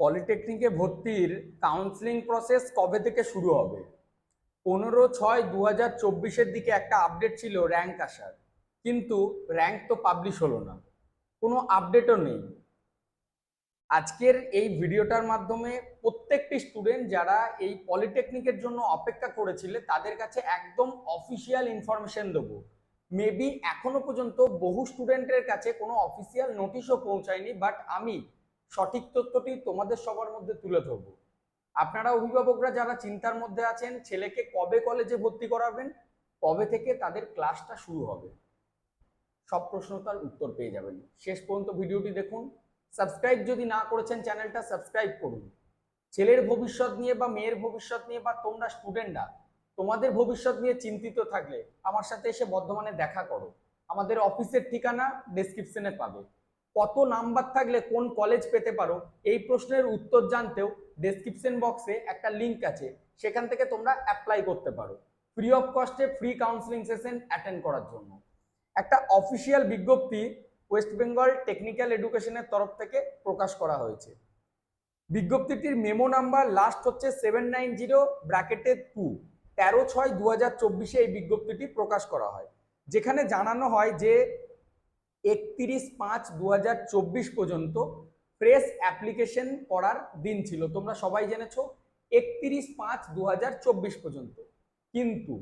পলিটেকনিকে ভর্তির counselling process কবে থেকে শুরু হবে? পনেরো ছয় দু হাজার চব্বিশের দিকে একটা আপডেট ছিল র্যাঙ্ক আসার। কিন্তু র্যাঙ্ক তো পাবলিশ হলো না। কোনো আপডেটও নেই। আজকের এই ভিডিওটার মাধ্যমে প্রত্যেকটি স্টুডেন্ট যারা এই পলিটেকনিকের জন্য অপেক্ষা করেছিলে, তাদের কাছে একদম অফিসিয়াল ইনফরমেশন দেবো। মেবি এখনও পর্যন্ত বহু স্টুডেন্টের কাছে কোনো অফিসিয়াল নোটিশও পৌঁছায়নি বাট আমি সঠিক তথ্যটি তোমাদের সবার মধ্যে তুলে ধরবো। আপনারা অভিভাবকরা যারা চিন্তার মধ্যে আছেন, ছেলেকে কবে কলেজে ভর্তি করাবেন, কবে থেকে তাদের ক্লাসটা শুরু হবে, সব প্রশ্ন তার উত্তর পেয়ে যাবেন। শেষ পর্যন্ত ভিডিওটি দেখুন। সাবস্ক্রাইব যদি না করেছেন চ্যানেলটা সাবস্ক্রাইব করুন। ছেলের ভবিষ্যৎ নিয়ে বা মেয়ের ভবিষ্যৎ নিয়ে বা তোমরা স্টুডেন্টরা তোমাদের ভবিষ্যৎ নিয়ে চিন্তিত থাকলে আমার সাথে এসে বর্ধমানে দেখা করো। আমাদের অফিসের ঠিকানা ডেসক্রিপশনে পাবে। কত নাম্বার থাকলে কোন কলেজ পেতে পারো, এই প্রশ্নের উত্তর জানতেও ডেসক্রিপশন বক্সে একটা লিংক আছে, সেখান থেকে তোমরা অ্যাপ্লাই করতে পারো। ফ্রি অফ কস্টে ফ্রি কাউন্সিলিং সেশন অ্যাটেন্ড করার জন্য। একটা অফিসিয়াল বিজ্ঞপ্তি ওয়েস্ট বেঙ্গল টেকনিক্যাল এডুকেশনের তরফ থেকে প্রকাশ করা হয়েছে। বিজ্ঞপ্তিটির মেমো নাম্বার লাস্ট হচ্ছে সেভেন নাইন জিরো ব্র্যাকেটে টু তেরো ছয় দু হাজার চব্বিশে এই বিজ্ঞপ্তিটি প্রকাশ করা হয়। যেখানে জানানো হয় যে একত্রিশ পাঁচ দু পর্যন্ত প্রেস অ্যাপ্লিকেশন করার দিন ছিল। তোমরা সবাই জেনেছো, একত্রিশ পাঁচ দু পর্যন্ত। কিন্তু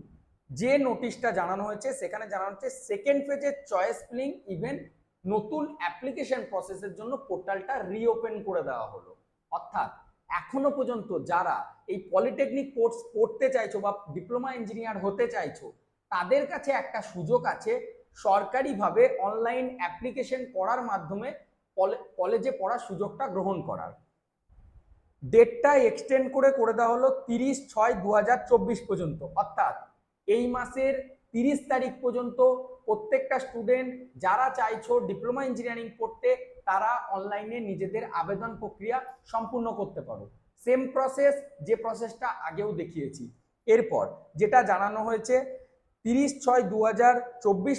যে নোটিশটা জানানো হয়েছে, সেখানে জানানো হচ্ছে সেকেন্ড ফেজের চয়েস ফিলিং ইভেন নতুন অ্যাপ্লিকেশন প্রসেসের জন্য পোর্টালটা রিওপেন করে দেওয়া হলো। অর্থাৎ এখনও পর্যন্ত যারা এই পলিটেকনিক কোর্স পড়তে চাইছো বা ডিপ্লোমা ইঞ্জিনিয়ার হতে চাইছো, তাদের কাছে একটা সুযোগ আছে সরকারিভাবে অনলাইন অ্যাপ্লিকেশন করার মাধ্যমে কলেজে পড়ার সুযোগটা গ্রহণ করার। ডেটটা এক্সটেন্ড করে করে দেওয়া হলো তিরিশ ছয় দু পর্যন্ত। অর্থাৎ এই মাসের তিরিশ তারিখ পর্যন্ত প্রত্যেকটা স্টুডেন্ট যারা চাইছো ডিপ্লোমা ইঞ্জিনিয়ারিং পড়তে তারা অনলাইনে নিজেদের আবেদন প্রক্রিয়া সম্পূর্ণ করতে পারো। সেম প্রসেস যে প্রসেসটা আগেও দেখিয়েছি। এরপর যেটা জানানো হয়েছে তিরিশ ছয় দু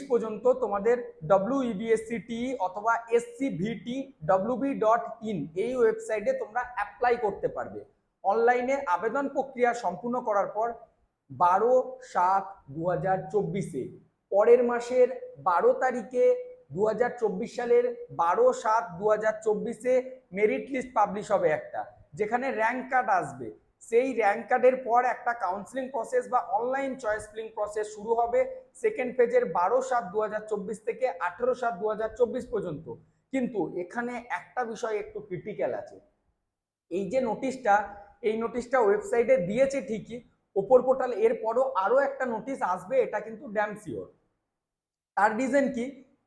পর্যন্ত তোমাদের ডব্লিউ ইবিএসসি টি অথবা SC VT WB dot in এই ওয়েবসাইটে তোমরা অ্যাপ্লাই করতে পারবে। অনলাইনে আবেদন প্রক্রিয়া সম্পূর্ণ করার পর বারো সাত দু চব্বিশে, পরের মাসের বারো তারিখে দু হাজার চব্বিশ সালের বারো সাত দু চব্বিশে মেরিট লিস্ট পাবলিশ হবে একটা, যেখানে র্যাঙ্ক কার্ড আসবে। সেই র্যাঙ্ক কার্ডের পর একটা কাউন্সিলিং প্রসেস বা অনলাইন চয়েস ফিলিং প্রসেস শুরু হবে সেকেন্ড পেজের বারো সাত দু থেকে আঠেরো সাত দু পর্যন্ত। কিন্তু এখানে একটা বিষয় একটু ক্রিটিক্যাল আছে। এই যে নোটিশটা এই নোটিশটা ওয়েবসাইটে দিয়েছে ঠিকই, ওপর পোর্টাল এরপরও আরও একটা নোটিশ আসবে, এটা কিন্তু ড্যাম শিওর তার রিজন কি?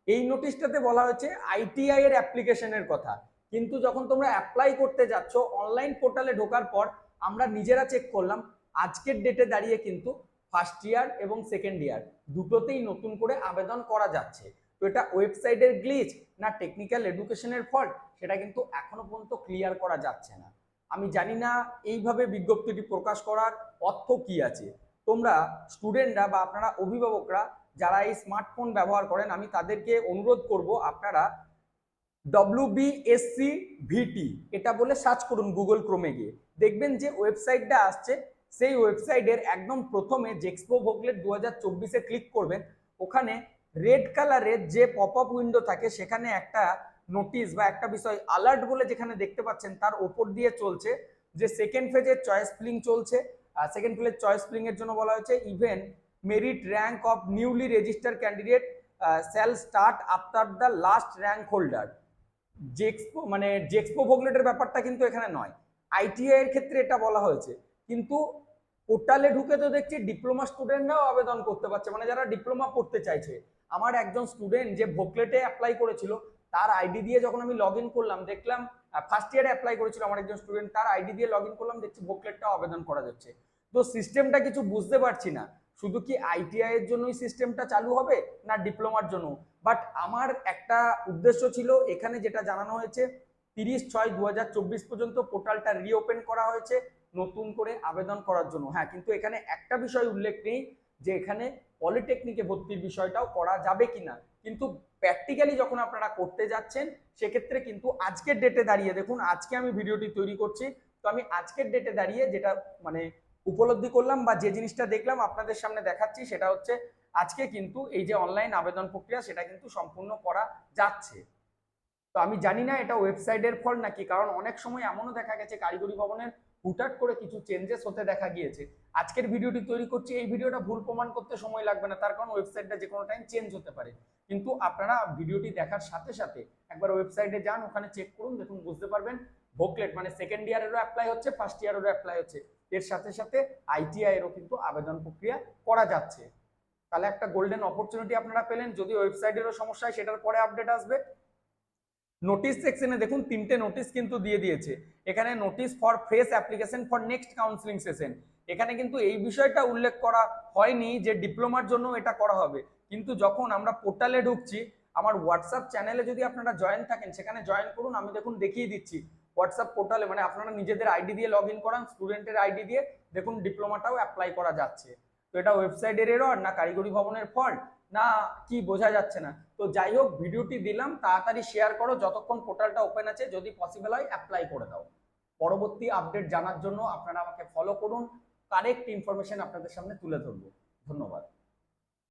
এই নোটিশটাতে বলা হয়েছে আইটিআই এর অ্যাপ্লিকেশনের কথা। কিন্তু যখন তোমরা অ্যাপ্লাই করতে যাচ্ছ অনলাইন পোর্টালে ঢোকার পর আমরা নিজেরা চেক করলাম, আজকের ডেটে দাঁড়িয়ে কিন্তু ফার্স্ট ইয়ার এবং সেকেন্ড ইয়ার দুটোতেই নতুন করে আবেদন করা যাচ্ছে। তো এটা ওয়েবসাইটের গ্লিচ না টেকনিক্যাল এডুকেশনের ফল্ট সেটা কিন্তু এখনও পর্যন্ত ক্লিয়ার করা যাচ্ছে না। আমি জানি না এইভাবে বিজ্ঞপ্তিটি প্রকাশ করার অর্থ কি আছে। তোমরা স্টুডেন্টরা বা আপনারা অভিভাবকরা যারা এই স্মার্টফোন ব্যবহার করেন, আমি তাদেরকে অনুরোধ করব, আপনারা ডব্লিউ বিএসসি ভিটি এটা বলে সার্চ করুন গুগল ক্রোমে গিয়ে। দেখবেন যে ওয়েবসাইটটা আসছে, সেই ওয়েবসাইটের একদম প্রথমে জেক্সপো ভোকলেট দু হাজার চব্বিশে ক্লিক করবেন, ওখানে রেড কালারের যে পপ আপ উইন্ডো থাকে, সেখানে একটা নোটিশ বা একটা বিষয় অ্যালার্ট বলে যেখানে দেখতে পাচ্ছেন, তার ওপর দিয়ে চলছে যে সেকেন্ড ফেজের চয়েস ফিলিং চলছে। সেকেন্ড ফেজের চয়েস ফিলিং এর জন্য বলা হয়েছে even merit rank of newly register candidate shall start after the last rank holder JEXPO মানে জেক্সপো ভোগলেটের ব্যাপারটা কিন্তু এখানে নয়। আইটিআই এর ক্ষেত্রে এটা বলা হয়েছে। কিন্তু পোর্টালে ঢুকে তো দেখছি ডিপ্লোমা স্টুডেন্টরাও আবেদন করতে পারছে মানে যারা ডিপ্লোমা পড়তে চাইছে। আমার একজন স্টুডেন্ট যে ভোকলেটে অ্যাপ্লাই করেছিল, তার আইডি দিয়ে যখন আমি লগ করলাম, দেখলাম ফার্স্ট ইয়ারে অ্যাপ্লাই করেছিল আমার একজন স্টুডেন্ট তার আইডি দিয়ে লগ করলাম, দেখছি ভোকলেটটাও আবেদন করা যাচ্ছে। তো সিস্টেমটা কিছু বুঝতে পারছি না। শুধু কি আইটিআই এর জন্যই সিস্টেমটা চালু হবে না ডিপ্লোমার জন্য? বাট আমার একটা উদ্দেশ্য ছিল, এখানে যেটা জানানো হয়েছে, তিরিশ ছয় দু পর্যন্ত পোর্টালটা রিওপেন করা হয়েছে, নতুন করে আবেদন করার জন্য। হ্যাঁ কিন্তু এখানে একটা বিষয় উল্লেখ নেই যে এখানে পলিটেকনিকে ভর্তির বিষয়টাও করা যাবে কিনা। কিন্তু প্র্যাকটিক্যালি যখন আপনারা করতে যাচ্ছেন, সেক্ষেত্রে কিন্তু আজকের ডেটে দাঁড়িয়ে, দেখুন, আজকে আমি ভিডিওটি তৈরি করছি, তো আমি আজকের ডেটে দাঁড়িয়ে যেটা মানে উপলব্ধি করলাম বা যে জিনিসটা দেখলাম আপনাদের সামনে দেখাচ্ছি সেটা হচ্ছে আজকে কিন্তু এই যে অনলাইন আবেদন প্রক্রিয়া সেটা কিন্তু সম্পূর্ণ করা যাচ্ছে। তো আমি জানি না এটা ওয়েবসাইটের ফল নাকি, কারণ অনেক সময় এমনও দেখা গেছে কারিগরি ভবনের হুটহাট করে কিছু চেঞ্জেস হতে দেখা গিয়েছে। আজকের ভিডিওটি তৈরি করছি, এই ভিডিওটা ভুল প্রমাণ করতে সময় লাগবে না, তার কারণ ওয়েবসাইটটা যে কোনো টাইম চেঞ্জ হতে পারে। কিন্তু আপনারা ভিডিওটি দেখার সাথে সাথে একবার ওয়েবসাইটে যান, ওখানে চেক করুন, দেখুন, বুঝতে পারবেন। ভোকলেট মানে সেকেন্ড ইয়ারেরও অ্যাপ্লাই হচ্ছে ফার্স্ট ইয়ারেরও অ্যাপ্লাই হচ্ছে। এর সাথে সাথে আইটিআই এরও কিন্তু আবেদন প্রক্রিয়া করা যাচ্ছে। তাহলে একটা গোল্ডেন অপরচুনিটি আপনারা পেলেন, যদি ওয়েবসাইটেরও সমস্যা হয়, সেটার পরে আপডেট আসবে। নোটিশ সেকশনে দেখুন, তিনটে নোটিশ কিন্তু দিয়ে দিয়েছে। এখানে notice for fresh application for next counselling session এখানে কিন্তু এই বিষয়টা উল্লেখ করা হয়নি যে ডিপ্লোমার জন্য এটা করা হবে। কিন্তু যখন আমরা পোর্টালে ঢুকছি, আমার হোয়াটসঅ্যাপ চ্যানেলে যদি আপনারা জয়েন থাকেন, সেখানে জয়েন করুন, আমি দেখুন দেখিয়ে দিচ্ছি। হোয়াটসঅ্যাপ পোর্টালে মানে আপনারা নিজেদের আইডি দিয়ে লগ ইন করান স্টুডেন্টের আইডি দিয়ে দেখুন ডিপ্লোমাটাও অ্যাপ্লাই করা যাচ্ছে। তো এটা ওয়েবসাইটের এরর না কারিগরি ভবনের ফল্ট না কি বোঝা যাচ্ছে না। তো যাই হোক, ভিডিওটি দিলাম, তাড়াতাড়ি শেয়ার করো, যতক্ষণ পোর্টালটা ওপেন আছে, যদি পসিবল হয় অ্যাপ্লাই করে দাও। পরবর্তী আপডেট জানার জন্য আপনারা আমাকে ফলো করুন কারেক্ট ইনফরমেশন আপনাদের সামনে তুলে ধরবো। ধন্যবাদ।